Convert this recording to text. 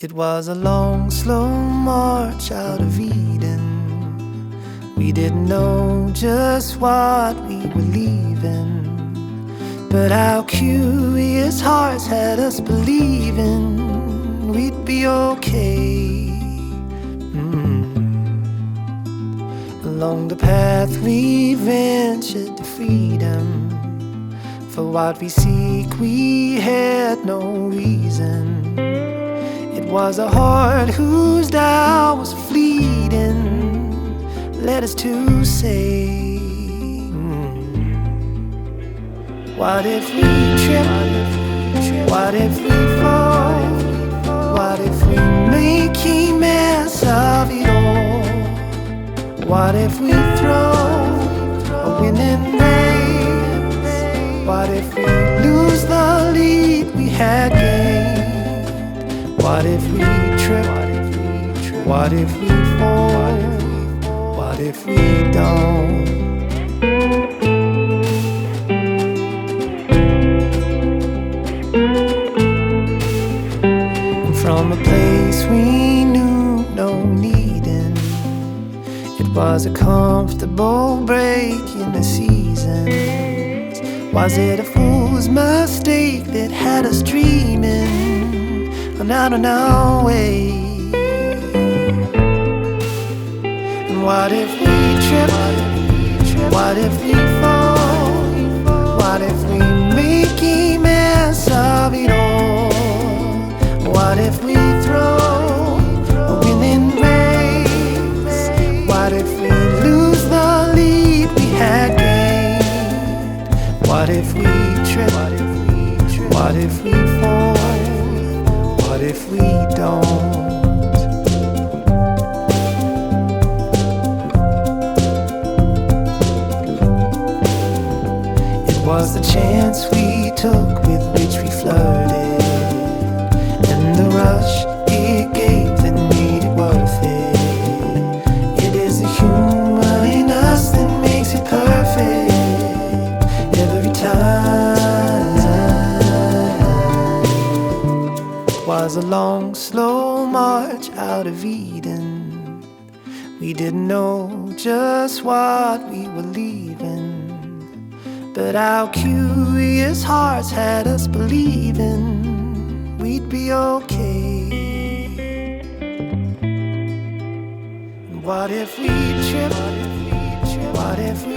It was a long, slow march out of Eden. We didn't know just what we were leaving. But our curious hearts had us believing we'd be okay. Mm. Along the path we ventured to freedom. For what we seek, we had no reason. Was a heart whose doubt was fleeting, us to say, What if we trip? What if we fall? What if we make a mess of it all? What if we throw a winning race? What if we lose the lead we had gained? What if we trip? What if we fall? What if we don't? From a place we knew no needing. It was a comfortable break in the seasons. Was it a fool's mistake that had us dreaming on out on our way? And what if we trip? What if we fall? What if we make a mess of it all? What if we throw a winning race? What if we lose the lead we had gained? What if we trip? What if we fall? What if we don't? It was the chance we took with which we flirted, was a long, slow march out of Eden. We didn't know just what we were leaving. But our curious hearts had us believing we'd be okay. What if we trip? What if we